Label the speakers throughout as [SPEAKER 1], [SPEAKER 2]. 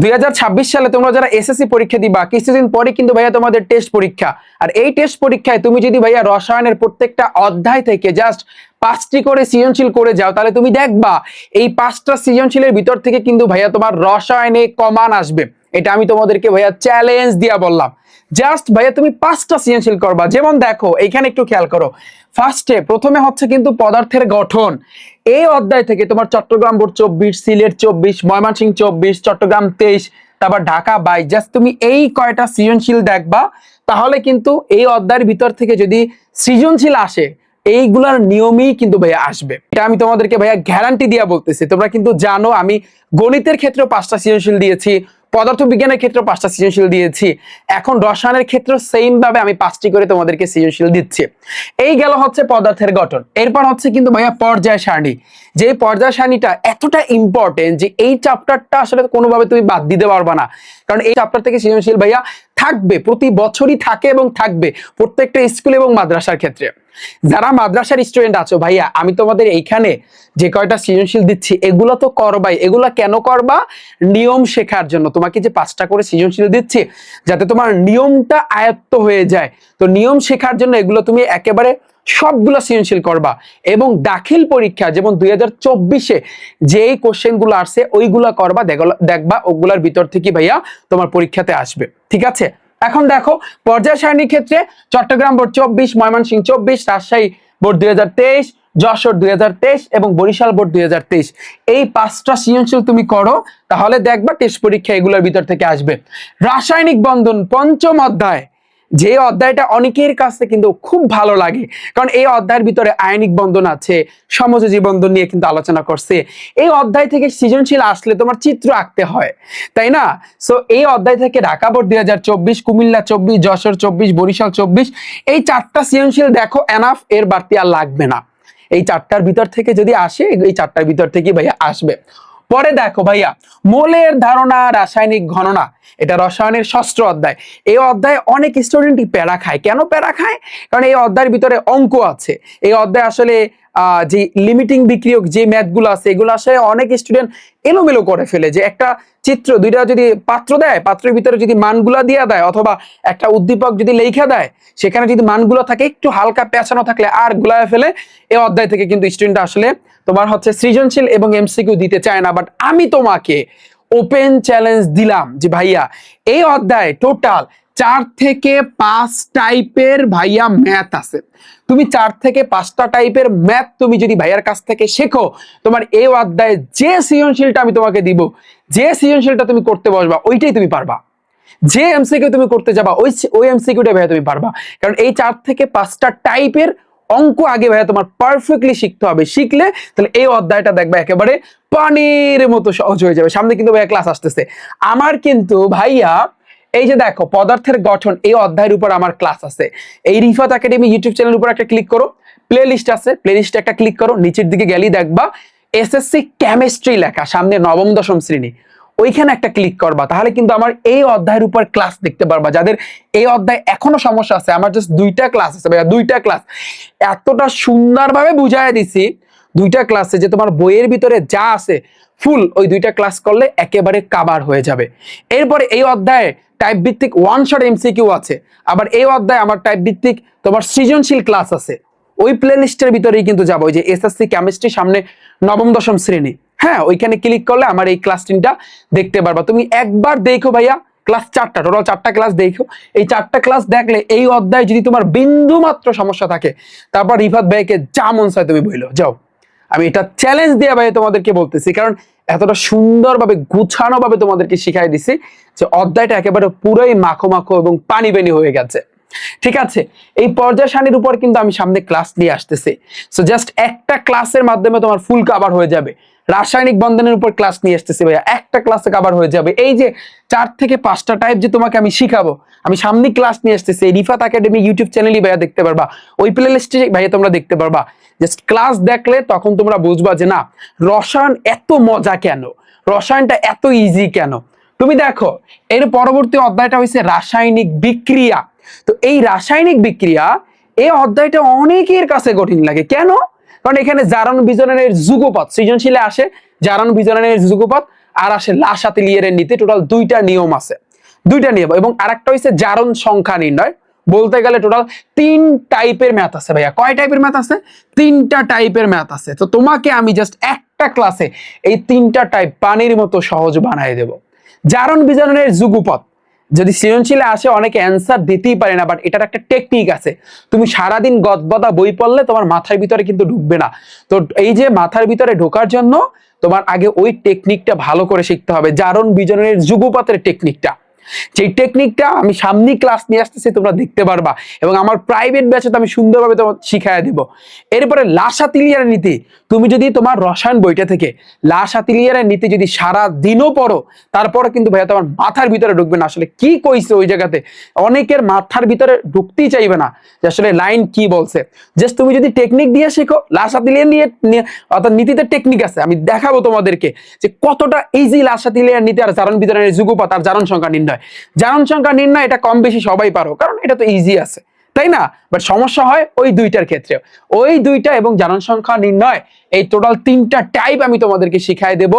[SPEAKER 1] দুই হাজার ছাব্বিশ সালে তোমরা যারা এসএসসি পরীক্ষা দিবা, কিছুদিন পরে কিন্তু ভাইয়া তোমাদের টেস্ট পরীক্ষা। আর এই টেস্ট পরীক্ষায় তুমি যদি ভাইয়া রসায়নের প্রত্যেকটা অধ্যায় থেকে জাস্ট পাঁচটি করে সৃজনশীল করে যাও, তাহলে তুমি দেখবা এই পাঁচটা সৃজনশীলের ভিতর থেকে কিন্তু ভাইয়া তোমার রসায়নে কমান আসবে। এটা আমি তোমাদেরকে ভাইয়া চ্যালেঞ্জ দিয়া বললাম। জাস্ট ভাইয়া, তুমি পাঁচটা সৃজনশীল করবা। যেমন দেখো, এইখানে একটু খেয়াল করো। ফার্স্টে প্রথমে হচ্ছে কিন্তু পদার্থের গঠন। এই অধ্যায় থেকে তোমার চট্টগ্রাম বোর্ড চব্বিশ, সিলেট চব্বিশ, ময়মনসিংহ চব্বিশ, চট্টগ্রাম তেইশ, তারপর ঢাকা বাইশ। জাস্ট তুমি এই কয়টা সৃজনশীল দেখবা, তাহলে কিন্তু এই অধ্যায়ের ভিতর থেকে যদি সৃজনশীল আসে, এইগুলার নিয়মই কিন্তু ভাইয়া আসবে। এটা আমি তোমাদেরকে ভাইয়া গ্যারান্টি দিয়া বলতেছি। তোমরা কিন্তু জানো, আমি গণিতের ক্ষেত্রে পাঁচটা সৃজনশীল দিয়েছি। পদার্থ বিজ্ঞানের ক্ষেত্রে পাঁচটা সৃজনশীল দিয়েছি। এখন রসায়নের ক্ষেত্রে সেম ভাবে আমি পাঁচটি করে তোমাদেরকে সৃজনশীল দিচ্ছি। এই গেল হচ্ছে পদার্থের গঠন। এরপর হচ্ছে কিন্তু ভাইয়া পর্যায় সারণী। যে পর্যায় সারণীটা এতটা ইম্পর্টেন্ট যে এই চ্যাপ্টারটা আসলে কোনোভাবে তুমি বাদ দিতে পারবা না। কারণ এই চ্যাপ্টার থেকে সৃজনশীল ভাইয়া থাকবে, প্রতি বছরই থাকে এবং থাকবে প্রত্যেকটা স্কুল এবং মাদ্রাসার ক্ষেত্রে। যারা মাদ্রাসার স্টুডেন্ট আছো ভাইয়া, আমি তোমাদের এইখানে যে কয়টা সৃজনশীল দিচ্ছি, এগুলো তো করবাই। এগুলো কেন করবা? নিয়ম শেখার জন্য। তোমাকে যে পাঁচটা করে সৃজনশীল দিচ্ছি, যাতে তোমার নিয়মটা আয়ত্ত হয়ে যায়। তো নিয়ম শেখার জন্য এগুলো তুমি একেবারে সবগুলো সৃজনশীল করবা এবং দাখিল পরীক্ষা যেমন দুই হাজার চব্বিশে যেই কোশ্চেনগুলো আসছে ওইগুলা করবা দেখবা, ওগুলার ভিতর থেকে ভাইয়া তোমার পরীক্ষাতে আসবে। ঠিক আছে? এখন দেখো, পর্যায় সারণীর ক্ষেত্রে চট্টগ্রাম বোর্ড চব্বিশ, ময়মনসিংহ চব্বিশ, রাজশাহী বোর্ড দুই হাজার তেইশ, যশোর দুই হাজার তেইশ এবং বরিশাল বোর্ড দুই হাজার তেইশ। এই পাঁচটা সৃজনশীল তুমি করো, তাহলে দেখবা টেস্ট পরীক্ষা এগুলোর ভিতর থেকে আসবে। রাসায়নিক বন্ধন পঞ্চম অধ্যায়। যে অধ্যায়টা অনেকের কাছে কিন্তু খুব ভালো লাগে, কারণ এই অধ্যায়ের ভিতরে আয়নিক বন্ধন আছে, সমযোজী বন্ধন নিয়ে কিন্তু আলোচনা করছে। এই অধ্যায় থেকে সৃজনশীল আসলে তোমার চিত্র আঁকতে হয়, তাই না? সো এই অধ্যায় থেকে ঢাকা বোর্ড দুই হাজার চব্বিশ, কুমিল্লা চব্বিশ, যশোর চব্বিশ, বরিশাল চব্বিশ, এই চারটা সৃজনশীল দেখো এনাফ এর বাড়তি আর লাগবে না। এই চারটার ভিতর থেকে যদি আসে, এই চারটার ভিতর থেকে ভাইয়া আসবে। পরে দেখো ভাইয়া, মোলের ধারণা রাসায়নিক ঘননা, এটা রসায়নের ষষ্ঠ অধ্যায়। এই অধ্যায়ে অনেক স্টুডেন্টই প্যারা খায়। কেন প্যারা খায়? কারণ এই অধ্যায়ের ভিতরে অঙ্ক আছে। এই অধ্যায় আসলে যে লিমিটিং বিক্রিয়ক যে ম্যাথগুলো আছে, এগুলো আসলে অনেক স্টুডেন্ট এলোমেলো করে ফেলে যে একটা চিত্র, দুইটা যদি পাত্র দেয়, পাত্রের ভিতরে যদি মানগুলা দিয়ে দেয় অথবা একটা উদ্দীপক যদি লেখা দেয়, সেখানে যদি মানগুলো থাকে, একটু হালকা পেঁচানো থাকলে আর গুলায় ফেলে এই অধ্যায় থেকে কিন্তু স্টুডেন্ট আসলে তোমার হচ্ছে সৃজনশীল এবং এমসিকিউ দিতে চায় না। বাট আমি তোমাকে ওপেন চ্যালেঞ্জ দিলাম যে ভাইয়া, এই অধ্যায় টোটাল চার থেকে পাঁচ টাইপের ভাইয়া ম্যাথ আছে। তুমি চার থেকে পাঁচটা টাইপের ম্যাথ তুমি যদি ভাইয়ার কাছ থেকে শেখো, তোমার এই অধ্যায়ে যে সৃজনশীলটা আমি তোমাকে দিব, যে সৃজনশীলটা তুমি করতে বসবা, ওইটাই তুমি পারবা। যে এমসিকিউ তুমি করতে যাবা, ওই ওই এমসিকিউটা ভাইয়া তুমি পারবা। কারণ এই চার থেকে পাঁচটা টাইপের অঙ্ক আগে ভাইয়া তোমার পারফেক্টলি শিখতে হবে। শিখলে তাহলে এই অধ্যায়টা দেখবে একেবারে পানির মতো সহজ হয়ে যাবে। সামনে কিন্তু ভাইয়া ক্লাস আসতেছে। আমার কিন্তু ভাইয়া এই যে দেখো, পদার্থের গঠন, এই অধ্যায়ের উপর আমার ক্লাস আছে। এই রিফাত একাডেমি ইউটিউব চ্যানেলের উপর একটা ক্লিক করো প্লে লিস্ট আছে প্লে লিস্টে একটা ক্লিক করো, নিচের দিকে গেলেই দেখবা এসএসসি কেমিস্ট্রি লেখা, সামনে নবম, দশম শ্রেণি। ওইখানে একটা ক্লিক করবা, তাহলে কিন্তু আমার এই অধ্যায়ের উপর ক্লাস দেখতে পারবা। যাদের এই অধ্যায় এখনও সমস্যা আছে, আমার জাস্ট দুইটা ক্লাস আছে ভাইয়া, দুইটা ক্লাস এতটা সুন্দরভাবে বুঝাই দিছি, দুইটা ক্লাসে যে তোমার বইয়ের ভিতরে যা আছে ফুল ওই দুইটা ক্লাস করলে একেবারে কাবার হয়ে যাবে। এরপরে এই অধ্যায়ে টাইপ ভিত্তিক ওয়ান শট এমসিকিউ আছে। আবার এই অধ্যায়ে আমার টাইপ ভিত্তিক তোমার সৃজনশীল ক্লাস আছে। ওই প্লে লিস্টের ভিতরেই কিন্তু যাব। ওই যে এসএসসি কেমিস্ট্রি সামনে নবম, দশম শ্রেণি। হ্যাঁ ওইখানে ক্লিক করলে আমার এই ক্লাস টিনটা দেখতে পারবা। তুমি একবার দেখো ভাইয়া ক্লাস চারটা টোটাল চারটা ক্লাস দেখো। এই চারটা ক্লাস দেখলে এই অধ্যায় যদি তোমার বিন্দু মাত্র সমস্যা থাকে, তারপর রিফাত ভাইকে যা মন চায় তুমি বইলো, যাও। আমি এটা চ্যালেঞ্জ দিয়ে ভাই তোমাদেরকে বলতেছি, কারণ এতটা সুন্দরভাবে গুছানো ভাবে তোমাদেরকে শিখাই দিছি যে অধ্যায়টা একেবারে পুরোই মাখো মাখো এবং পানি বেনি হয়ে গেছে। ঠিক আছে? এই পর্যায় সানির উপর কিন্তু আমি সামনে ক্লাস নিয়ে আসতেছি। সো জাস্ট একটা ক্লাসের মাধ্যমে তোমার ফুল কাভার হয়ে যাবে। রাসায়নিক বন্ধনের উপর ক্লাস নিয়ে আসতেছি ভাইয়া। একটা ক্লাসে কাভার হয়ে যাবে। এই যে চার থেকে পাঁচটা টাইপ যে তোমাকে আমি শিখাবো, আমি সামনে ক্লাস নিয়ে আসতেছি। রিফাত একাডেমি ইউটিউব চ্যানেলই ভাইয়া দেখতে পারবা। ওই প্লে লিস্টে ভাইয়া তোমরা দেখতে পারবা। জাস্ট ক্লাস দেখলে তখন তোমরা বুঝবা যে না, রসায়ন এত মজা কেন? রসায়নটা এত ইজি কেন? তুমি দেখো, এর পরবর্তী অধ্যায়টা হয়েছে রাসায়নিক বিক্রিয়া। তো এই রাসায়নিক বিক্রিয়া, এই অধ্যায়টা অনেকের কাছে কঠিন লাগে। কেন? কারণ এখানে জারণ বিজননের যুগপথ সৃজনশীলে আসে জারণ বিজননের যুগপথ আর আসে লাসাতে লিয়ারের নীতি। টোটাল দুইটা নিয়ম আছে। দুইটা নিয়ম, এবং আরেকটা হচ্ছে জারণ সংখ্যা নির্ণয়। বলতে গেলে টোটাল তিন টাইপের ম্যাথ আছে ভাইয়া। কয় টাইপের ম্যাথ আছে? তিনটা টাইপের ম্যাথ আছে। তো তোমাকে আমি জাস্ট একটা ক্লাসে এই তিনটা টাইপ পানির মতো সহজ বানাই দেব। জারণ বিজারণের যুগপথ যদি সৃজনশীলে আসে অনেকে অ্যান্সার দিতেই পারে না বাট এটার একটা টেকনিক আছে। তুমি সারাদিন গদগদা বই পড়লে তোমার মাথার ভিতরে কিন্তু ঢুকবে না। তো এই যে মাথার ভিতরে ঢোকার জন্য তোমার আগে ওই টেকনিকটা ভালো করে শিখতে হবে, জারণ বিজনের যুগপথের টেকনিকটা যেই টেকনিকটা আমি সামনে ক্লাস নিয়ে আসতেছি, তোমরা দেখতে পারবা, এবং আমার প্রাইভেট ব্যাচে তো আমি সুন্দরভাবে তোমার শিখাইয়া দিব। এরপরে লাসা তিলিয়ার নীতি তুমি যদি তোমার রসায়ন বইটা থেকে লাসা তিলিয়ারের নীতি যদি সারা দিনও পড়ো, তারপরে কিন্তু ভাইয়া তোমার মাথার ভিতরে ঢুকবে না। আসলে কি কইছে ওই জায়গাতে? অনেকের মাথার ভিতরে ঢুকতেই চাইবে না যে আসলে লাইন কি বলছে। জাস্ট তুমি যদি টেকনিক দিয়ে শেখো, লাশ তিলিয়ার নিয়ে অর্থাৎ নীতিতে টেকনিক আছে, আমি দেখাবো তোমাদেরকে যে কতটা ইজি লাশ তিলিয়ার নীতি আর জারণ বিতরণের যুগপাত আর জারণ সংখ্যা নির্ণয়। জারণ সংখ্যা নির্ণয় এটা কম বেশি সবাই পারো, কারণ এটা তো ইজি আছে। তাই না? বাট সমস্যা হয় ওই দুইটার ক্ষেত্রে ওই দুইটা এবং জারণ সংখ্যা নির্ণয়, এই টোটাল তিনটা টাইপ আমি তোমাদেরকে শিখাই দেব।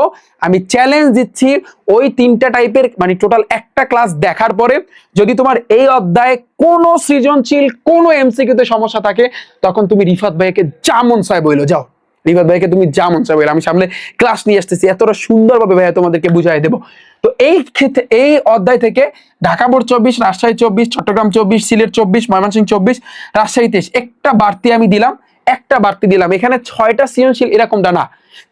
[SPEAKER 1] আমি চ্যালেঞ্জ দিচ্ছি ওই তিনটা টাইপের মানে টোটাল একটা ক্লাস দেখার পরে যদি তোমার এই অধ্যায়ে কোনো সৃজনশীল, কোনো এমসিকিউতে সমস্যা থাকে, তখন তুমি রিফাত ভাইকে জামুন সাহেব বইলো, যাও। রিফাত ভাইকে তুমি যেমন চাই বইলো আমি সামনে ক্লাস নিয়ে আসতেছি, এতটা সুন্দরভাবে ভাইয়া তোমাদেরকে বুঝাই দেবো। তো এই ক্ষেত্রে, এই অধ্যায় থেকে ঢাকা বোর্ড চব্বিশ, রাজশাহী চব্বিশ, চট্টগ্রাম চব্বিশ, সিলেট চব্বিশ, ময়মনসিংহ চব্বিশ, রাজশাহী তেইশ, একটা বাড়তি আমি দিলাম, একটা বাড়তি দিলাম। এখানে ছয়টা সৃজনশীল এরকমটা না।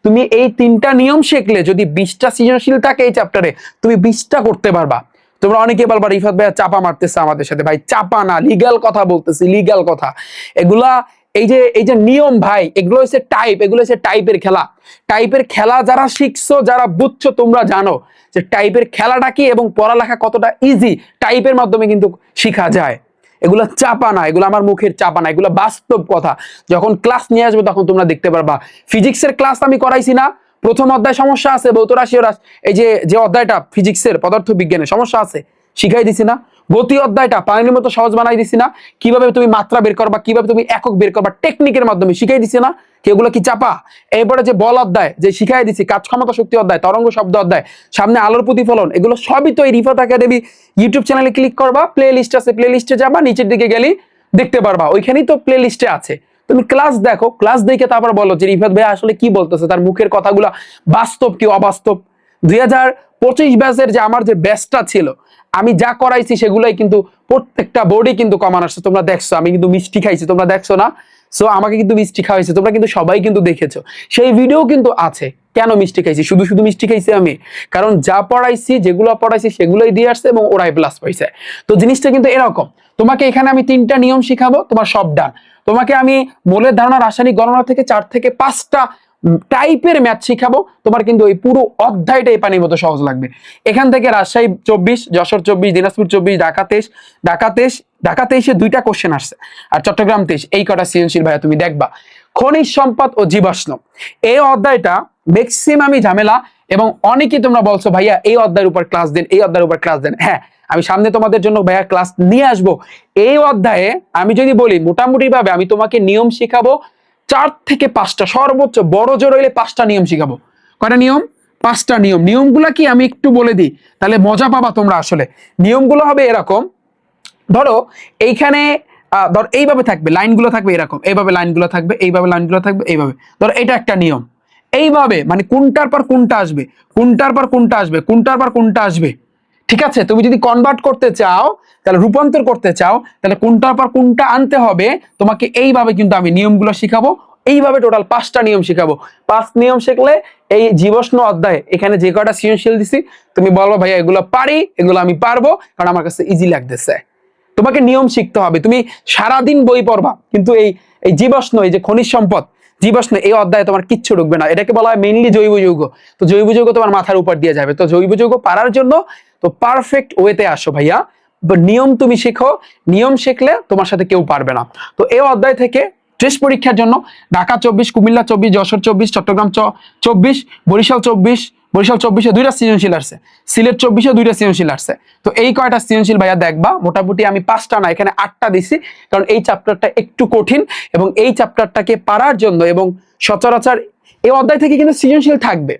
[SPEAKER 1] তুমি এই তিনটা নিয়ম শিখলে যদি বিশটা সৃজনশীল থাকে এই চ্যাপ্টারে তুমি বিশটা করতে পারবা। তোমরা অনেকে বলবা, রিফাত ভাইয়া চাপা মারতেছে আমাদের সাথে। ভাই, চাপা না লিগাল কথা বলতেছি লিগাল কথা। এগুলা এই যে এই যে নিয়ম ভাই, এগুলো হচ্ছে টাইপ এগুলো হচ্ছে টাইপের খেলা। টাইপের খেলা যারা শিখছো, যারা বুঝছ, তোমরা জানো যে টাইপের খেলাটা কি এবং পড়ালেখা কতটা ইজি টাইপের মাধ্যমে কিন্তু শিখা যায়। এগুলো চাপা না, এগুলো আমার মুখের চাপা না, এগুলো বাস্তব কথা। যখন ক্লাস নিয়ে আসবে, তখন তোমরা দেখতে পারবা। ফিজিক্সের ক্লাস আমি করাইছি না। প্রথম অধ্যায় সমস্যা আছে ভৌত রাশি এই যে যে অধ্যায়টা ফিজিক্সের পদার্থ বিজ্ঞানের সমস্যা আছে, শিখাই দিছি না। গতি অধ্যায়টা পানির মতো সহজ বানাই দিছি না। কীভাবে তুমি মাত্রা বের করবা, কীভাবে তুমি একক বের করবা টেকনিকের মাধ্যমে শিখাই দিছি না এগুলো কি চাপা? এরপরে যে বল অধ্যায়, যে শিখাই দিছি কাজ ক্ষমতা শক্তি অধ্যায়, তরঙ্গ শব্দ অধ্যায়, সামনে আলোর প্রতিফলন, এগুলো সবই তো এই রিফাত একাডেমি ইউটিউব চ্যানেলে ক্লিক করবা প্লে লিস্ট আছে প্লে লিস্টে যাবা, নিচের দিকে গেলি দেখতে পারবা, ওইখানেই তো প্লে লিস্টে আছে। তুমি ক্লাস দেখো ক্লাস দেখে তারপর বলো যে রিফাত ভাই আসলে কি বলতেছে, তার মুখের কথাগুলা বাস্তব কি অবাস্তব? দুই হাজার পঁচিশ ব্যাচের যে আমার যে ব্যাচটা ছিল আমি যা করাইছি সেগুলোই কিন্তু প্রত্যেকটা বোর্ডে কিন্তু কমান আসছে। তোমরা দেখছ, আমি কিন্তু মিষ্টি খাইছি, তোমরা দেখছ না? সো আমাকে কিন্তু মিষ্টি খাওয়াইছে, তোমরা কিন্তু সবাই কিন্তু দেখেছ। সেই ভিডিও কিন্তু আছে, কেন মিষ্টি খাইছি? শুধু শুধু মিষ্টি খাইছি আমি? কারণ যা পড়াইছি, যেগুলো পড়াইছি, সেগুলোই দিয়ে আসছে এবং ওরাই প্লাস পাইছে। তো জিনিসটা কিন্তু এরকম, তোমাকে এখানে আমি তিনটা নিয়ম শিখাবো, তোমার সব ডান তোমাকে আমি মূলের ধারণা রাসায়নিক গণনা থেকে চার থেকে পাঁচটা টাইপের ম্যাথ শিখাবো। তোমার কিন্তু ওই পুরো অধ্যায়টাই পানির মতো সহজ লাগবে। এখান থেকে রাজশাহী চব্বিশ, যশোর চব্বিশ, দিনাজপুর চব্বিশ, ঢাকা তেইশ ঢাকা তেইশ, ঢাকা তেইশে দুইটা কোশ্চেন আসছে। আর চট্টগ্রাম তেইশ, এই কটা সৃজনশীল ভাইয়া তুমি দেখবা। খনিজ সম্পদ ও জীবাশ্ম। এই অধ্যায়টা ম্যাক্সিমামই ঝামেলা এবং অনেকেই তোমরা বলছো, ভাইয়া, এই অধ্যায়ের উপর ক্লাস দেন, এই অধ্যায়ের উপর ক্লাস দেন। হ্যাঁ আমি সামনে তোমাদের জন্য ভাইয়া ক্লাস নিয়ে আসব। এই অধ্যায়ে আমি যদি বলি মোটামুটি ভাবে আমি তোমাকে নিয়ম শিখাবো চার থেকে পাঁচটা, সর্বোচ্চ বড় জোর হইলে পাঁচটা নিয়ম শিখাবো। কয়টা নিয়ম? পাঁচটা নিয়ম। নিয়মগুলা কি আমি একটু বলে দিই? তাহলে মজা পাবা তোমরা আসলে। নিয়মগুলো হবে এরকম। ধরো, এইখানে ধর এইভাবে থাকবে, লাইনগুলো থাকবে এরকম। এইভাবে লাইনগুলো থাকবে, এইভাবে লাইনগুলো থাকবে, এইভাবে। ধরো, এটা একটা নিয়ম। এইভাবে মানে কোনটার পর কোনটা আসবে? কোনটার পর কোনটা আসবে? কোনটার পর কোনটা আসবে? ঠিক আছে? তুমি যদি কনভার্ট করতে চাও, তাহলে রূপান্তর করতে চাও, তাহলে কোনটার পর কোনটা আনতে হবে, তোমাকে এইভাবে কিন্তু আমি নিয়মগুলো শিখাবো। এইভাবে টোটাল পাঁচটা নিয়ম শিখাবো। পাঁচ নিয়ম শিখলে এই জীবাশ্ম অধ্যায়, এখানে যে কয়টা সৃজনশীল দিছি, তুমি বলো ভাইয়া, এগুলো পারি, এগুলো আমি পারব, কারণ আমার কাছে ইজি লাগতেছে। তোমাকে নিয়ম শিখতে হবে। তুমি সারাদিন বই পড়বা, কিন্তু এই এই জীবাশ্ম এই যে খনিজ সম্পদ জীবাশ্ম এই অধ্যায়ে তোমার কিচ্ছু ঢুকবে না। এটাকে বলা হয় মেইনলি জৈব যৌগ। তো জৈব যৌগ তোমার মাথার উপর দিয়ে যাবে। তো জৈব যৌগ পারার জন্য তো পারফেক্ট ওয়েতে আসো ভাইয়া। নিয়ম তুমি শেখো। নিয়ম শিখলে তোমার সাথে কেউ পারবে না। তো এই অধ্যায় থেকে টেস্ট পরীক্ষার জন্য ঢাকা চব্বিশ, কুমিল্লা চব্বিশ, যশোর চব্বিশ, চট্টগ্রাম চব্বিশ, বরিশাল চব্বিশ, বরিশাল চব্বিশে দুইটা সৃজনশীল আসছে। সিলেট চব্বিশে দুইটা সৃজনশীল আসছে। তো এই কয়টা সৃজনশীল ভাইয়া দেখবা, মোটামুটি আমি পাঁচটা না, এখানে আটটা দিছি, কারণ এই চ্যাপ্টারটা একটু কঠিন এবং এই চ্যাপ্টারটাকে পারার জন্য এবং সচরাচর এই অধ্যায় থেকে কিন্তু সৃজনশীল থাকবে।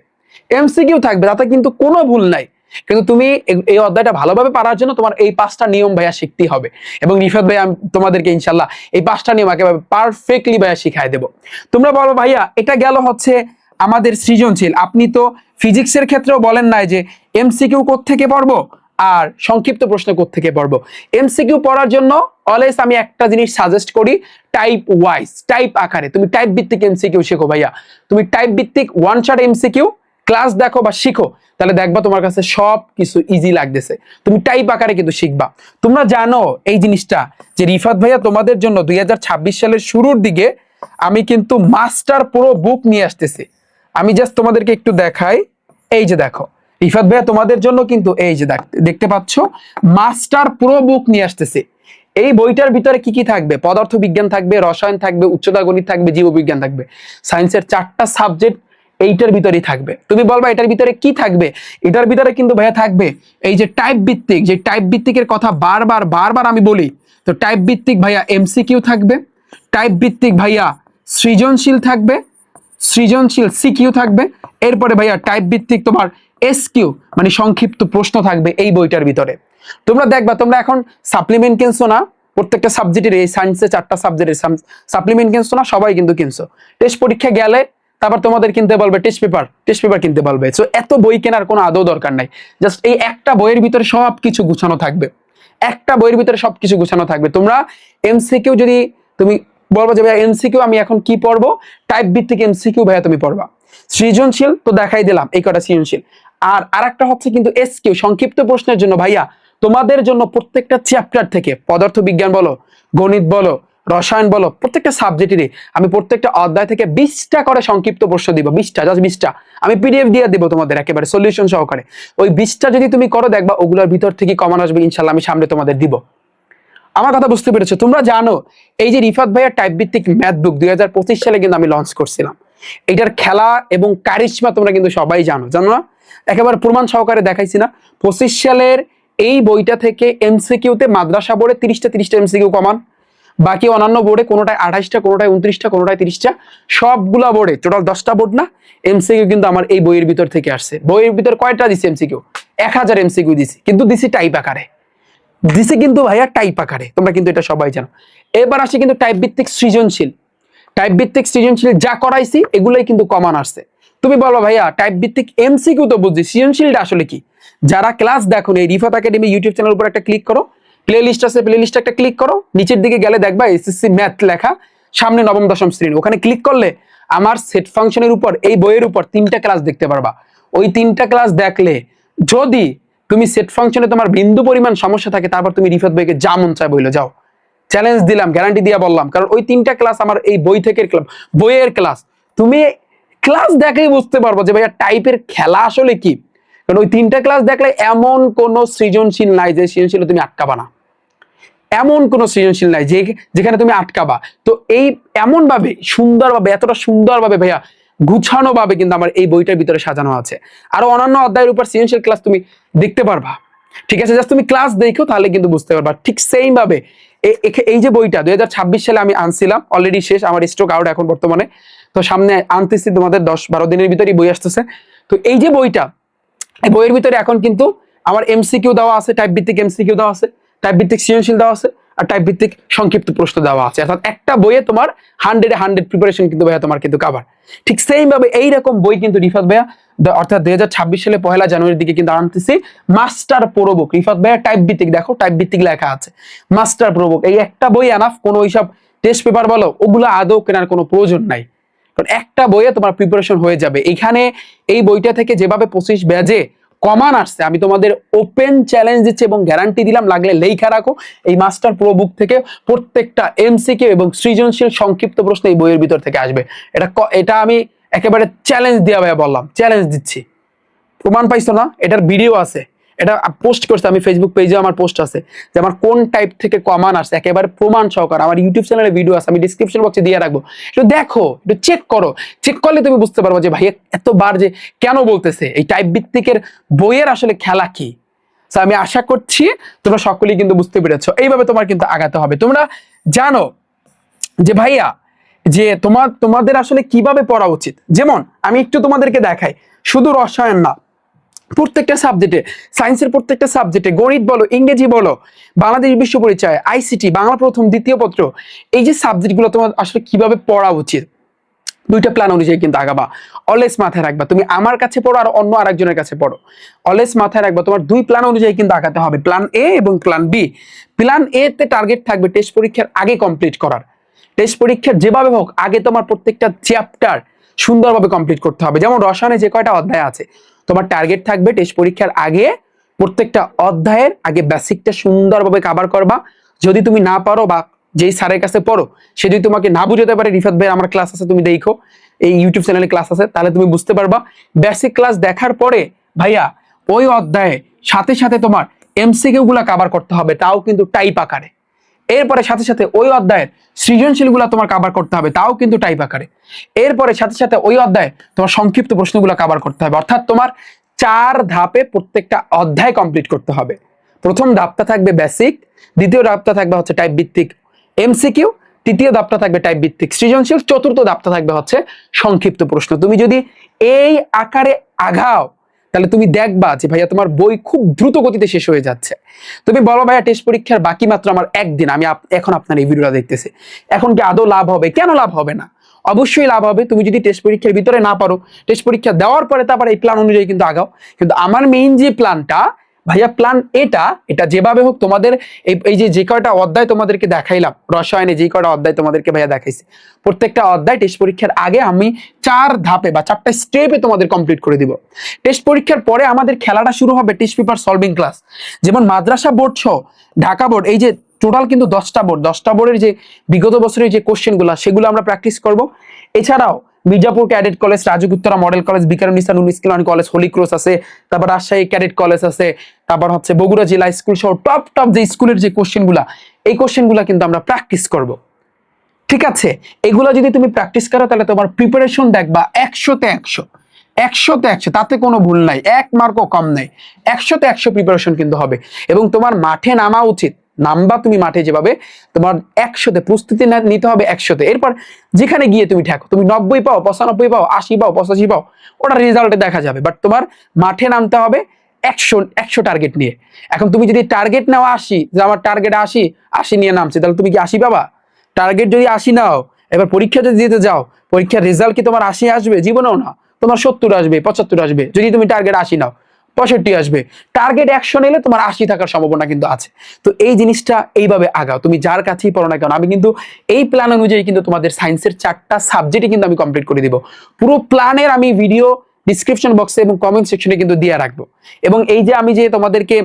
[SPEAKER 1] এমসিকিউ থাকবে, তাতে কিন্তু কোনো ভুল নাই। কিন্তু তুমি এই অধ্যায়টা ভালোভাবে পারার জন্য তোমার এই পাঁচটা নিয়ম ভাইয়া শিখতেই হবে। এবং রিফাত ভাই আমি তোমাদেরকে ইনশাল্লাহ এই পাঁচটা নিয়ম একেবারে পারফেক্টলি ভাইয়া শিখাই দেবো। তোমরা বলো ভাইয়া, এটা গেল হচ্ছে আমাদের সৃজনশীল। আপনি তো ফিজিক্সের ক্ষেত্রেও বলেন নাই যে এমসিকিউ থেকে পড়ব? আর সংক্ষিপ্ত প্রশ্ন থেকে পড়ব? এমসিকিউ পড়ার জন্য অলওয়েজ আমি একটা জিনিস সাজেস্ট করি টাইপ ওয়াইজ টাইপ আকারে। তুমি টাইপ ভিত্তিক এমসিকিউ শেখো ভাইয়া। তুমি টাইপ ভিত্তিক ওয়ান শট এমসিকিউ ক্লাস দেখো বা শিখো, তাহলে দেখবা তোমার কাছে সব কিছু ইজি লাগতেছে। তুমি টাইপ আকারে কিন্তু শিখবা। তোমরা জানো এই জিনিসটা, যে রিফাত ভাইয়া তোমাদের জন্য দুই হাজার ছাব্বিশ সালের শুরুর দিকে আমি কিন্তু মাস্টার পুরো বুক নিয়ে আসতেছি। আমি জাস্ট তোমাদেরকে একটু দেখাই। এই যে দেখো, রিফাত ভাইয়া তোমাদের জন্য কিন্তু এই যে দেখ- দেখতে পাচ্ছ, মাস্টার পুরো বুক নিয়ে আসতেছে। এই বইটার ভিতরে কি কি থাকবে? পদার্থ বিজ্ঞান থাকবে, রসায়ন থাকবে, উচ্চতা গণিত থাকবে, জীববিজ্ঞান থাকবে। সায়েন্সের চারটা সাবজেক্ট এইটার ভিতরেই থাকবে। তুমি বলবা, এটার ভিতরে কি থাকবে? এটার ভিতরে কিন্তু ভাইয়া থাকবে এই যে টাইপ ভিত্তিক, যে টাইপ ভিত্তিকের কথা বারবার বারবার আমি বলি, তো টাইপ ভিত্তিক ভাইয়া এমসিকিউ থাকবে টাইপ ভিত্তিক ভাইয়া সৃজনশীল থাকবে, সৃজনশীল সিকিউ থাকবে, এরপরে ভাইয়া টাইপ ভিত্তিক তোমার এসকিউ মানে সংক্ষিপ্ত প্রশ্ন থাকবে এই বইটার ভিতরে। তোমরা দেখবা, তোমরা এখন সাপ্লিমেন্ট কিনছো না, প্রত্যেকটা সাবজেক্টের এই সায়েন্সে চারটা সাবজেক্টের সাপ্লিমেন্ট কিনছো না, সবাই কিন্তু কিনছো। টেস্ট পরীক্ষা গেলে তারপর তোমাদের কিনতে বলবে টেস্ট পেপার টেস্ট পেপার কিনতে বলবে। সো এত বই কেনার কোনো আদৌ দরকার নাই। জাস্ট এই একটা বইয়ের ভিতরে সব কিছু গুছানো থাকবে। একটা বইয়ের ভিতরে সবকিছু গুছানো থাকবে। তোমরা এমসিকিউ যদি তুমি বলব যে, ভাইয়া এমসিকিউ আমি এখন কি পড়ব? টাইপ ভিত্তিক এমসিকিউ ভাইয়া তুমি পড়বা। সৃজনশীল, তো দেখাই দিলাম, এই কটা সৃজনশীল। আর আরেকটা হচ্ছে কিন্তু এসকিউ সংক্ষিপ্ত প্রশ্নের জন্য। ভাইয়া, তোমাদের জন্য প্রত্যেকটা চ্যাপ্টার থেকে পদার্থ বিজ্ঞান বলো, গণিত বলো রসায়ন বলো, প্রত্যেকটা সাবজেক্টেরই আমি প্রত্যেকটা অধ্যায় থেকে বিশটা করে সংক্ষিপ্ত প্রশ্ন দিব, বিশটা জাস্ট বিশটা। আমি পিডিএফ দিয়ে দেবো তোমাদের একেবারে সলিউশন সহকারে। ওই বিশটা যদি তুমি করো, দেখবা ওগুলোর ভিতর থেকে কমান আসবে ইনশাল্লাহ আমি সামনে তোমাদের দিব। আমার কথা বুঝতে পেরেছ? তোমরা জানো, এই যে রিফাত ভাইয়ের টাইপ ভিত্তিক ম্যাথ বুক দুই হাজার পঁচিশ সালে কিন্তু আমি লঞ্চ করছিলাম। এটার খেলা এবং কারিশমা তোমরা কিন্তু সবাই জানো জানো না? একেবারে প্রমাণ সহকারে দেখাইছি না। পঁচিশ সালের এই বইটা থেকে এমসিকিউতে মাদ্রাসা বোর্ডে তিরিশটা তিরিশটা এমসিকিউ কমান বাকি অন্যান্য বোর্ডে কোনোটায় আঠাশটা, কোনোটায় উনত্রিশটা, কোনোটায় তিরিশটা, সবগুলা বোর্ডে টোটাল দশটা বোর্ড না এমসিকিউ কিন্তু আমার এই বইয়ের ভিতর থেকে আসছে। বইয়ের ভিতর কয়টা দিছি এমসিকিউ এক হাজার এমসিকিউ দিছি, কিন্তু দিছি টাইপ আকারে। দিছে কিন্তু ভাইয়া টাইপ আকারে, তোমরা কিন্তু এটা সবাই জানো। এবার আসি কিন্তু টাইপ ভিত্তিক সৃজনশীল। টাইপ ভিত্তিক সৃজনশীল যা করাইছি, এগুলোই কিন্তু কমান আসছে। তুমি বলো ভাইয়া টাইপ ভিত্তিক এমসিকিউ তো বুঝছি, সৃজনশীলটা আসলে কি? যারা ক্লাস দেখো এই রিফাত একাডেমি ইউটিউব চ্যানেল উপর একটা ক্লিক করো প্লে লিস্ট আছে প্লে লিস্ট একটা ক্লিক করো, নিচের দিকে গেলে দেখবা এসএসসি ম্যাথ লেখা, সামনে নবম, দশম শ্রেণি। ওখানে ক্লিক করলে আমার সেট ফাংশনের উপর, এই বইয়ের উপর তিনটা ক্লাস দেখতে পারবা। ওই তিনটা ক্লাস দেখলে যদি তুমি সেট ফাংশনে তোমার বিন্দু পরিমাণ সমস্যা থাকে, তারপর তুমি রিফাত ভাইকে যা মন চায় বইলে যাও। চ্যালেঞ্জ দিলাম গ্যারান্টি দিয়ে বললাম, কারণ ওই তিনটা ক্লাস আমার এই বই থেকে বইয়ের ক্লাস তুমি ক্লাস দেখেই বুঝতে পারব যে ভাইয়া টাইপের খেলা আসলে কি। কারণ ওই তিনটা ক্লাস দেখলে এমন কোন সৃজনশীল নাই যে সৃজনশীল তুমি আটকাবা না। এমন কোন সৃজনশীল নাই যে যেখানে তুমি আটকাবা। তো এই এমন ভাবে সুন্দরভাবে, এতটা সুন্দরভাবে ভাইয়া গুছানো ভাবে কিন্তু আমার এই বইটার ভিতরে সাজানো আছে। আরও অন্যান্য অধ্যায়ের উপর সৃজনশীল ক্লাস তুমি দেখতে পারবা। ঠিক আছে জাস্ট তুমি ক্লাস দেখো, তাহলে কিন্তু বুঝতে পারবা। ঠিক সেম ভাবে এ- এই যে বইটা, দুই হাজার ছাব্বিশ সালে আমি আনছিলাম অলরেডি শেষ, আমার স্টক আউট এখন বর্তমানে। তো সামনে আনতেছি তোমাদের দশ বারো দিনের ভিতরেই বই আসতেছে। তো এই যে বইটা, এই বইয়ের ভিতরে এখন কিন্তু আমার এমসিকিউ দেওয়া আছে টাইপ ভিত্তিক এমসিকিউ দেওয়া আছে। টাইপ ভিত্তিক সৃজনশীল দেওয়া আছে আর টাইপ ভিত্তিক সংক্ষিপ্ত প্রশ্ন দেওয়া আছে। অর্থাৎ একটা বইয়ে তোমার হান্ড্রেডে হান্ড্রেড প্রিপারেশন কিন্তু ভাইয়া তোমার কিন্তু কাভার ঠিক সেম ভাবে এইরকম বই কিন্তু রিফাত ভাইয়া অর্থাৎ দুই হাজার ছাব্বিশ সালে পহেলা জানুয়ারির দিকে কিন্তু আনতেছি। মাস্টার প্রবুক রিফাত ভাইয়া টাইপ ভিত্তিক দেখো টাইপ ভিত্তিক লেখা আছে। মাস্টার প্রবুক এই একটা বই আনাফ কোনো ওইসব টেস্ট পেপার বলো, ওগুলো আদৌ কেনার কোনো প্রয়োজন নাই। একটা বইয়ে তোমার প্রিপারেশন হয়ে যাবে। এখানে এই বইটা থেকে যেভাবে পঁচিশ ব্যাজে কমান আসছে। আমি তোমাদের ওপেন চ্যালেঞ্জ দিচ্ছি এবং গ্যারান্টি দিলাম, লাগলে লেখা রাখো। এই মাস্টার প্রো বুক থেকে প্রত্যেকটা এমসিকে এবং সৃজনশীল সংক্ষিপ্ত প্রশ্ন এই বইয়ের ভিতর থেকে আসবে। এটা এটা আমি একেবারে চ্যালেঞ্জ দেওয়া বললাম চ্যালেঞ্জ দিচ্ছি। প্রমাণ পাইছো না? এটার ভিডিও আছে। এটা পোস্ট করছে, আমি ফেসবুক পেজে আমার পোস্ট আছে, যে আমার কোন টাইপ থেকে কমান আসছে, একেবারে প্রমাণ সহকার, আমার ইউটিউব চ্যানেলে ভিডিও আছে, আমি ডিসক্রিপশন বক্সে দিয়ে রাখব। একটু দেখো, একটু চেক করো চেক করলে তুমি বুঝতে পারব যে ভাই এতবার যে কেন বলতেছে, এই টাইপ ভিত্তিকের বইয়ের আসলে খেলা কি? আমি আশা করছি তোমরা সকলেই কিন্তু বুঝতে পেরেছ, এইভাবে তোমার কিন্তু আগাতে হবে। তোমরা জানো যে ভাইয়া, যে তোমার তোমাদের আসলে কীভাবে পড়া উচিত? যেমন, আমি একটু তোমাদেরকে দেখাই, শুধু রসায়ন না প্রত্যেকটা সাবজেক্টে সায়েন্সের প্রত্যেকটা সাবজেক্টে গণিত বলো, ইংরেজি বলো, বাংলাদেশ বিশ্ব পরিচয় আইসিটি বাংলা প্রথম, দ্বিতীয় পত্র, এই যে সাবজেক্টগুলো তোমার আসলে কীভাবে পড়া উচিত? দুইটা প্ল্যান অনুযায়ী কিন্তু আগাবা। অলওয়েজ মাথায় রাখবা, তুমি আমার কাছে পড়ো আর অন্য আরেকজনের কাছে পড়ো। অলওয়েজ মাথায় রাখবা, তোমার দুই প্ল্যান অনুযায়ী কিন্তু আগাতে হবে প্ল্যান এ এবং প্ল্যান বি প্ল্যান এ তে টার্গেট থাকবে টেস্ট পরীক্ষার আগে কমপ্লিট করার। টেস্ট পরীক্ষার যেভাবে হোক, আগে তোমার প্রত্যেকটা চ্যাপ্টার সুন্দরভাবে কমপ্লিট করতে হবে। যেমন রসায়নে যে কয়টা অধ্যায় আছে তোমার টার্গেট থাকবে টেস্ট পরীক্ষার আগে প্রত্যেকটা অধ্যায়ের আগে বেসিকটা সুন্দরভাবে কাভার করবা। যদি তুমি না পারো বা যেই স্যারের কাছে পড়ো, সে যদি তোমাকে না বুঝাতে পারে, রিফাত ভাই, আমার ক্লাস আছে, তুমি দেখো, এই ইউটিউব চ্যানেলে ক্লাস আছে, তাহলে তুমি বুঝতে পারবা। বেসিক ক্লাস দেখার পরে, ভাইয়া, ওই অধ্যায়ে সাথে সাথে তোমার এমসিকিউ গুলা কাভার করতে হবে, তাও কিন্তু টাইপ আকারে। এরপরে সাথে সাথে ওই অধ্যায়ের সৃজনশীলগুলো তোমার কাবার করতে হবে, তাও কিন্তু টাইপ আকারে। এরপরে সাথে সাথে ওই অধ্যায়ে তোমার সংক্ষিপ্ত প্রশ্নগুলো কাবার করতে হবে, অর্থাৎ তোমার চার ধাপে প্রত্যেকটা অধ্যায় কমপ্লিট করতে হবে। প্রথম ধাপটা থাকবে বেসিক দ্বিতীয় ধাপটা থাকবে হচ্ছে টাইপ ভিত্তিক এমসিকিউ তৃতীয় ধাপটা থাকবে টাইপ ভিত্তিক সৃজনশীল, চতুর্থ ধাপটা থাকবে হচ্ছে সংক্ষিপ্ত প্রশ্ন। তুমি যদি এই আকারে আগাও তাহলে তুমি দেখবা যে ভাইয়া তোমার বই খুব দ্রুত গতিতে শেষ হয়ে যাচ্ছে। তুমি বলো ভাইয়া টেস্ট পরীক্ষার বাকি মাত্র আমার একদিন, আমি এখন আপনার এই ভিডিওটা দেখতেছি। এখন কি আদৌ লাভ হবে? কেন লাভ হবে না? অবশ্যই লাভ হবে। তুমি যদি টেস্ট পরীক্ষার ভিতরে না পারো, টেস্ট পরীক্ষা দেওয়ার পরে তারপর এই প্ল্যান অনুযায়ী কিন্তু আগাও। কিন্তু আমার মেইন যে প্ল্যানটা ভাইয়া প্ল্যান এটা এটা যেভাবে হোক তোমাদের এই যে যে কয়টা অধ্যায় তোমাদেরকে দেখাইলাম, রসায়নে যে কয়টা অধ্যায় তোমাদেরকে ভাইয়া দেখাইছি, প্রত্যেকটা অধ্যায় টেস্ট পরীক্ষার আগে আমি চার ধাপে বা চারটা স্টেপে তোমাদের কমপ্লিট করে দিব। টেস্ট পরীক্ষার পরে আমাদের খেলাটা শুরু হবে টেস্ট পেপার সলভিং ক্লাস যেমন মাদ্রাসা বোর্ড সহ, ঢাকা বোর্ড এই যে টোটাল কিন্তু দশটা বোর্ড দশটা বোর্ডের যে বিগত বছরের যে কোশ্চেনগুলো সেগুলো আমরা প্র্যাকটিস করব। এছাড়াও মির্জাপুর ক্যাডেট কলেজ রাজগুপ্তরা মডেল কলেজ বিকারুনিসা নুন ইসলামী কলেজ হোলি ক্রস আছে, তারপর রাজশাহী ক্যাডেট কলেজ আছে, তারপর হচ্ছে বগুড়া জেলা স্কুল সহ টপ টপ যে স্কুলের যে কোশ্চেনগুলা এই কোশ্চেনগুলা কিন্তু আমরা প্র্যাকটিস করব। ঠিক আছে? এগুলো যদি তুমি প্র্যাকটিস করো, তাহলে তোমার প্রিপারেশন দেখবা একশোতে একশো। একশোতে একশো, তাতে কোনো ভুল নাই। এক মার্কও কম নাই। একশোতে একশো প্রিপারেশন কিন্তু হবে। এবং তোমার মাঠে নামা উচিত। নামবা তুমি মাঠে যেভাবে তোমার একশোতে প্রস্তুতি নিতে হবে একশোতে। এরপর যেখানে গিয়ে তুমি ঠেকো, তুমি নব্বই পাও, পঁচানব্বই পাও, আশি পাও, পঁচাশি পাও, ওটা রেজাল্টে দেখা যাবে। বাট তোমার মাঠে নামতে হবে একশো একশো টার্গেট নিয়ে। এখন তুমি যদি টার্গেট নাও আশি, যে আমার টার্গেট আশি আশি নিয়ে নামছে, তাহলে তুমি কি আশি পাবা? টার্গেট যদি আশি নাও, এবার পরীক্ষা যদি দিতে যাও, পরীক্ষার রেজাল্ট কি তোমার আশি আসবে? জীবনেও না। তোমার সত্তর আসবে, পঁচাত্তর আসবে। যদি তুমি টার্গেট আশি নাও পঁয়ষট্টি আসবে। টার্গেট একশো নিলে তোমার আশি থাকার সম্ভাবনা কিন্তু আছে। তো এই জিনিসটা এইভাবে আগাও। তুমি যার কাছেই পড়ো না কেন, আমি কিন্তু এই প্ল্যান অনুযায়ী কিন্তু তোমাদের সায়েন্সের চারটা সাবজেক্টই কিন্তু আমি কমপ্লিট করে দিব। পুরো প্ল্যানের আমি ভিডিও ডিসক্রিপশন বক্সে এবং কমেন্ট সেকশনে কিন্তু দিয়ে রাখব। এবং এই যে আমি যে তোমাদেরকে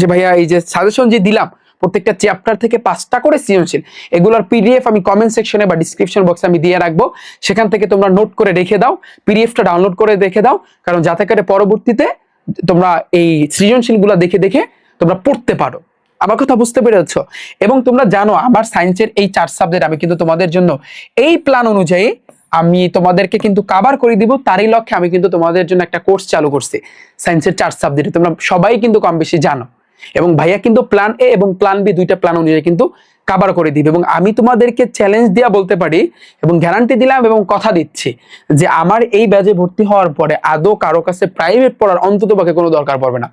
[SPEAKER 1] যে ভাইয়া এই যে সাজেশন যে দিলাম, প্রত্যেকটা চ্যাপ্টার থেকে পাঁচটা করে সৃজনশীল, এগুলোর পিডিএফ আমি কমেন্ট সেকশনে বা ডিসক্রিপশন বক্সে আমি দিয়ে রাখব। সেখান থেকে তোমরা নোট করে রেখে দাও পিডিএফটা ডাউনলোড করে রেখে দাও। কারণ যাতে করে পরবর্তীতে তোমরা এই সৃজনশীলগুলো দেখে দেখে তোমরা পড়তে পারো। আমার কথা বুঝতে পেরেছ? এবং তোমরা জানো, আমার সায়েন্সের এই চার সাবজেক্ট আমি কিন্তু তোমাদের জন্য এই প্ল্যান অনুযায়ী আমি তোমাদেরকে কিন্তু কাবার করে দিব। তারই লক্ষ্যে আমি কিন্তু তোমাদের জন্য একটা কোর্স চালু করছি। সায়েন্সের চার সাবজেক্টে তোমরা সবাই কিন্তু কম বেশি জানো। এবং ভাইয়া কিন্তু প্ল্যান এ এবং প্ল্যান বি দুইটা প্ল্যান অনুযায়ী কিন্তু কাভার করে দিবে এবং আমি তোমাদেরকে চ্যালেঞ্জ দিয়া বলতে পারি এবং গ্যারান্টি দিলাম এবং কথা দিচ্ছি যে আমার এই ব্যাচে ভর্তি হওয়ার পরে আদৌ কারও কাছে প্রাইভেট পড়ার অন্তত পক্ষে কোনো দরকার পড়বে না।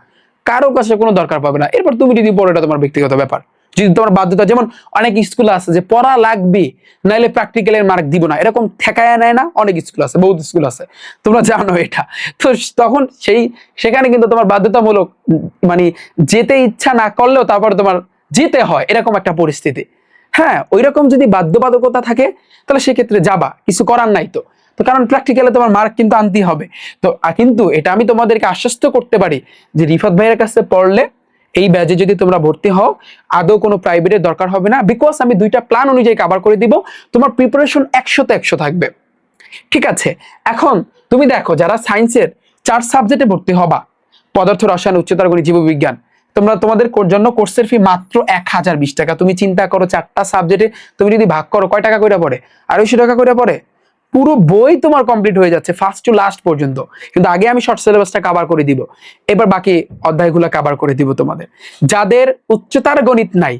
[SPEAKER 1] কারও কাছে কোনো দরকার পাবে না। এরপর তুমি যদি পড়ো, এটা তোমার ব্যক্তিগত ব্যাপার। যদি তোমার বাধ্যতা, যেমন অনেক স্কুল আছে যে পড়া লাগবে, নাইলে প্র্যাকটিক্যালের মার্ক দিব না। এরকম ঠেকায় নেয় না, অনেক স্কুল আছে, বহুত স্কুল আছে। তোমরা জানো এটা। তো তখন সেই, সেখানে কিন্তু তোমার বাধ্যতামূলক মানে যেতে ইচ্ছা না করলেও তারপর তোমার যেতে হয়, এরকম একটা পরিস্থিতি। হ্যাঁ ওই রকম যদি বাধ্যবাধকতা থাকে, তাহলে সেক্ষেত্রে যাবা, কিছু করার নাই তো। তো কারণ প্র্যাকটিক্যালে তোমার মার্ক কিন্তু আনতেই হবে। তো কিন্তু এটা আমি তোমাদেরকে আশ্বস্ত করতে পারি যে রিফাত ভাইয়ের কাছে পড়লে এই ব্যাচে যদি তোমরা ভর্তি হও, আদৌ কোনো প্রাইভেটের দরকার হবে না। বিকজ আমি দুইটা প্ল্যান অনুযায়ী কাভার করে দিব, তোমার প্রিপারেশন একশোতে একশো থাকবে। ঠিক আছে? এখন তুমি দেখো, যারা সায়েন্সের চার সাবজেক্টে ভর্তি হবা, পদার্থ, রসায়ন, উচ্চতর জীববিজ্ঞান তোমরা তোমাদের জন্য কোর্সের ফি মাত্র এক হাজার বিশ টাকা। তুমি চিন্তা করো চারটা সাবজেক্টে তুমি যদি ভাগ করো, কয় টাকা করে পড়ে? আড়াইশো টাকা করে পড়ে? পুরো বই তোমার কমপ্লিট হয়ে যাচ্ছে ফার্স্ট টু লাস্ট পর্যন্ত। কিন্তু আগে আমি শর্ট সিলেবাসটা কাভার করে দিব। এবার বাকি অধ্যায়গুলো কাভার করে দিব তোমাদের। যাদের উচ্চতার গণিত নাই,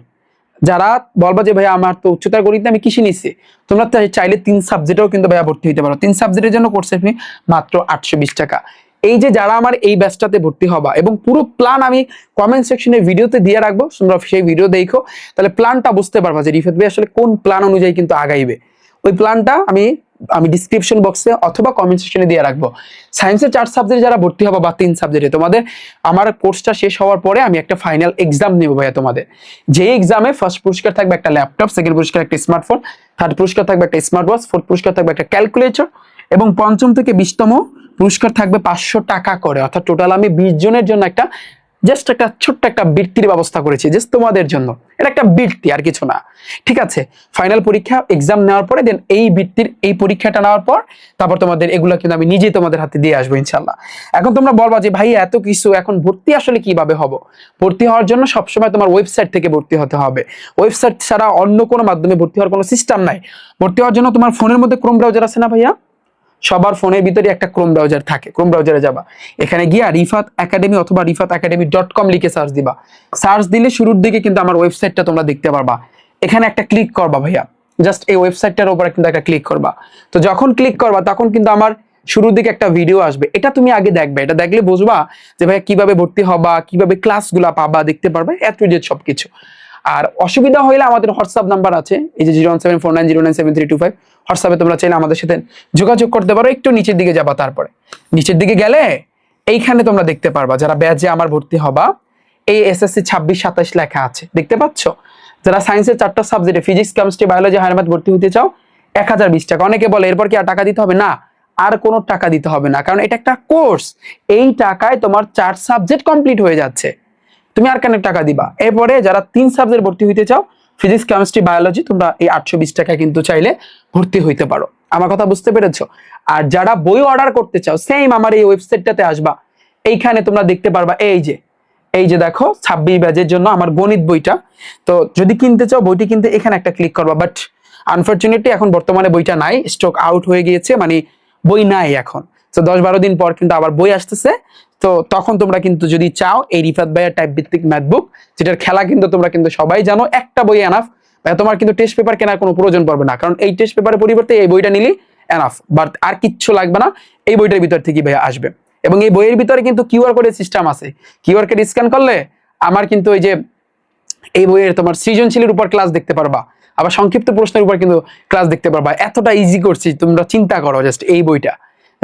[SPEAKER 1] যারা বলবা যে, ভাইয়া, আমার তো উচ্চতার গণিত আমি কৃষি নিচ্ছি? তোমরা চাই- চাইলে তিন সাবজেক্টেও কিন্তু ভাইয়া ভর্তি হতে পারো। তিন সাবজেক্টের জন্য কোর্সের ফি মাত্র আটশো বিশ টাকা। এই যে যারা আমার এই ব্যাচটাতে ভর্তি হবা এবং পুরো প্ল্যান আমি কমেন্ট সেকশনে ভিডিওতে দিয়ে রাখব, তোমরা সেই ভিডিও দেখো। তাহলে প্ল্যানটা বুঝতে পারবা যে রিফাত ভাই আসলে কোন প্ল্যান অনুযায়ী কিন্তু আগাইবে। ওই প্ল্যানটা আমি আমি ডিসক্রিপশন বক্সে অথবা কমেন্ট সেকশনে দিয়ে রাখব। সায়েন্সের চার সাবজেক্টে যারা ভর্তি হবা বা তিন সাবজেক্টে তোমাদের আমার কোর্সটা শেষ হওয়ার পরে আমি একটা ফাইনাল এক্সাম নেব ভাইয়া তোমাদের। যে এক্সামে ফার্স্ট পুরস্কার থাকবে একটা ল্যাপটপ সেকেন্ড পুরস্কার একটা স্মার্টফোন থার্ড পুরস্কার থাকবে একটা স্মার্ট ওয়াচ ফোর্থ পুরস্কার থাকবে একটা ক্যালকুলেটর এবং পঞ্চম থেকে বিশতম পুরস্কার থাকবে পাঁচশো টাকা করে। অর্থাৎ টোটাল আমি বিশ জনের জন্য একটা জাস্ট একটা ছোট্ট একটা বৃত্তির ব্যবস্থা করেছি জাস্ট তোমাদের জন্য। এটা একটা বৃত্তি, আর কিছু না। ঠিক আছে? ফাইনাল পরীক্ষা এক্সাম নেওয়ার পরে দেন এই বৃত্তির, এই পরীক্ষাটা নেওয়ার পর, তারপর তোমাদের এগুলো কিন্তু আমি নিজেই তোমাদের হাতে দিয়ে আসব ইনশাল্লাহ এখন তোমরা বলবা যে, ভাই, এত কিছু, এখন ভর্তি আসলে কীভাবে হব? ভর্তি হওয়ার জন্য সবসময় তোমার ওয়েবসাইট থেকে ভর্তি হতে হবে। ওয়েবসাইট ছাড়া অন্য কোনো মাধ্যমে ভর্তি হওয়ার কোনো সিস্টেম নাই। ভর্তি হওয়ার জন্য তোমার ফোনের মধ্যে ক্রোম ব্রাউজার আছে না, ভাইয়া? সবার ফোনের ভিতরে একটা ক্রোম ব্রাউজার থাকে। ক্রোম ব্রাউজারে যাবা। এখানে গিয়া রিফাত একাডেমি অথবা রিফাত একাডেমি ডট কম লিখে সার্চ দিবা। সার্চ দিলে শুরুর দিকে কিন্তু আমার ওয়েবসাইটটা তোমরা দেখতে পারবা। এখানে একটা ক্লিক করবা ভাইয়া। জাস্ট এই ওয়েবসাইটটার উপরে কিন্তু একটা ক্লিক করবা। তো যখন ক্লিক করবা, তখন কিন্তু আমার শুরুর দিকে একটা ভিডিও আসবে। এটা তুমি আগে দেখবে। এটা দেখলে বুঝবা যে ভাইয়া কীভাবে ভর্তি হবা, কীভাবে ক্লাসগুলা পাবা, দেখতে পারবে, এত সবকিছু। আর অসুবিধা হইলে আমাদের হোয়াটসঅ্যাপ নাম্বার আছে। এই যে zero one seven four nine zero nine seven three two five হোয়াটসঅ্যাপে তোমরা চাইলে আমাদের সাথে যোগাযোগ করতে পারো। একটু নিচের দিকে যাবা তারপরে। নিচের দিকে গেলে এইখানে তোমরা দেখতে পারবা, যারা ব্যাচে আমার ভর্তি হবা, এই এসএসসি ছাব্বিশ, সাতাশ লেখা আছে। দেখতে পাচ্ছ? যারা সায়েন্সের চারটা সাবজেক্টে ফিজিক্স কেমিস্ট্রি বায়োলজি হায়ারমাত ভর্তি হতে চাও, এক হাজার বিশ টাকা। অনেকে বলে, এরপর কি আর টাকা দিতে হবে? না, আর কোনো টাকা দিতে হবে না। কারণ এটা একটা কোর্স এই টাকায় তোমার চার সাবজেক্ট কমপ্লিট হয়ে যাচ্ছে। তুমি আর কেন টাকা দিবা? এরপরে যারা তিন সাবজেক্ট ভর্তি হইতে চাও ফিজিক্স কেমিস্ট্রি বায়োলজি তোমরা এই আটশো বিশ টাকা কিন্তু চাইলে ভর্তি হইতে পারো। আমার কথা বুঝতে পেরেছ? আর যারা বই অর্ডার করতে চাও সেম আমার এই ওয়েবসাইটটাতে আসবা। এইখানে তোমরা দেখতে পারবা, এই যে এই যে দেখো, ছাব্বিশ ব্যাজের জন্য আমার গণিত বইটা। তো যদি কিনতে চাও, বইটি কিনতে এখানে একটা ক্লিক করবা বাট আনফর্চুনেটলি এখন বর্তমানে বইটা নাই স্টক আউট হয়ে গিয়েছে মানে বই নাই এখন। তো দশ বারো দিন পর কিন্তু আবার বই আসতেছে। তো তখন তোমরা কিন্তু যদি চাও, এই রিফাত ভাইয়ের টাইপ ভিত্তিক ম্যাথ বুক যেটার খেলা কিন্তু তোমরা কিন্তু সবাই জানো, একটা বই এনাফ তোমার কিন্তু টেস্ট পেপার কেনার কোনো প্রয়োজন পড়বে না, কারণ এই টেস্ট পেপারের পরিবর্তে এই বইটা নিলি এনাফ বাট আর কিচ্ছু লাগবে না, এই বইটার ভিতর থেকে ভাইয়া আসবে। এবং এই বইয়ের ভিতরে কিন্তু কিউআর কোডের সিস্টেম আছে। কিউআর কোড স্ক্যান করলে আমার কিন্তু ওই যে এই বইয়ের তোমার সৃজনশীলের উপর ক্লাস দেখতে পারবা। আবার সংক্ষিপ্ত প্রশ্নের উপর কিন্তু ক্লাস দেখতে পারবা। এতটা ইজি করছি তোমরা চিন্তা করো জাস্ট এই বইটা।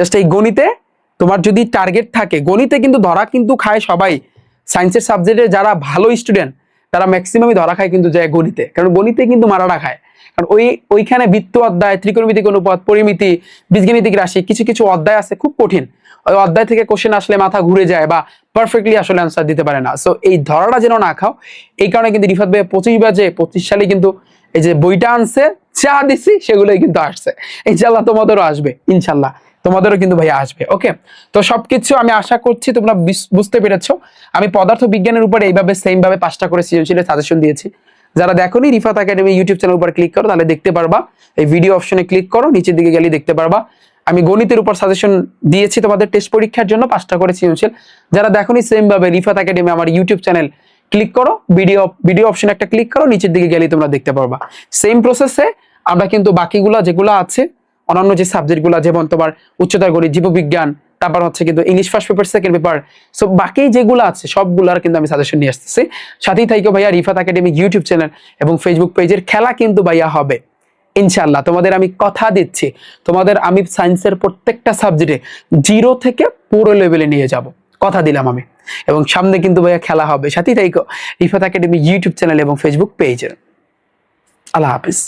[SPEAKER 1] জাস্ট এই গণিতে তোমার যদি টার্গেট থাকে, গণিতে কিন্তু ধরা কিন্তু খায় সবাই। সায়েন্সের সাবজেক্টে যারা ভালো স্টুডেন্ট তারা ম্যাক্সিমামই ধরা খায় কিন্তু যায় গণিতে। কারণ গণিতে কিন্তু মারাটা খায়। কারণ ওই, ওইখানে বৃত্ত অধ্যায় ত্রিকোণমিতিক অনুপাত, পরিমিতি, বীজগণিতিক রাশি, কিছু কিছু অধ্যায় আছে খুব কঠিন। ওই অধ্যায় থেকে কোশ্চেন আসলে মাথা ঘুরে যায় বা পারফেক্টলি আসলে অ্যান্সার দিতে পারে না। সো এই ধরাটা যেন না খাও, এই কারণে কিন্তু রিফাত ভাই পঁচিশ বাজে, পঁচিশ সালে কিন্তু এই যে বইটা আনছে, যা দিছি সেগুলোই কিন্তু আসছে। ইনশাল্লাহ তোমাদেরও আসবে ইনশাল্লাহ তোমাদেরও কিন্তু ভাই আসবে ওকে তো সবকিছু আমি আশা করছি তোমরা বুঝতে পেরেছ। আমি পদার্থ বিজ্ঞানের উপরে এইভাবে সেম ভাবে পাঁচটা করে সৃজনশীলের সাজেশন দিয়েছি। যারা দেখোনি রিফাত একাডেমি ইউটিউব চ্যানেল উপর ক্লিক করো, তাহলে দেখতে পারবা। এই ভিডিও অপশনে ক্লিক করো, নিচের দিকে গেলে দেখতে পারবা। আমি গণিতের উপর সাজেশন দিয়েছি তোমাদের টেস্ট পরীক্ষার জন্য, পাঁচটা করে সৃজনশীল। যারা দেখোনি সেম ভাবে রিফাত একাডেমি আমার ইউটিউব চ্যানেল ক্লিক করো ভিডিও ভিডিও অপশনে একটা ক্লিক করো, নিচের দিকে গেলেই তোমরা দেখতে পারবা। সেম প্রসেসে আমরা কিন্তু বাকিগুলা যেগুলো আছে অন্যান্য যে সাবজেক্টগুলো যেমন তোমার উচ্চতার গণিত জীববিজ্ঞান, তারপর হচ্ছে কিন্তু English first paper second paper so বাকি যেগুলো আছে, সবগুলার কিন্তু আমি সাজেশন নিয়ে আসতেছি। সাথেই থাইকো ভাইয়া, রিফাত একাডেমি ইউটিউব চ্যানেল এবং ফেসবুক পেজের খেলা কিন্তু ভাইয়া হবে। ইনশাল্লাহ তোমাদের আমি কথা দিচ্ছি। তোমাদের আমি সায়েন্সের প্রত্যেকটা সাবজেক্টে জিরো থেকে পুরো লেভেলে নিয়ে যাব। কথা দিলাম আমি। এবং সামনে কিন্তু ভাইয়া খেলা হবে। সাথেই থাইকো, রিফাত একাডেমি ইউটিউব চ্যানেল এবং ফেসবুক পেজে আল্লাহ হাফিজ।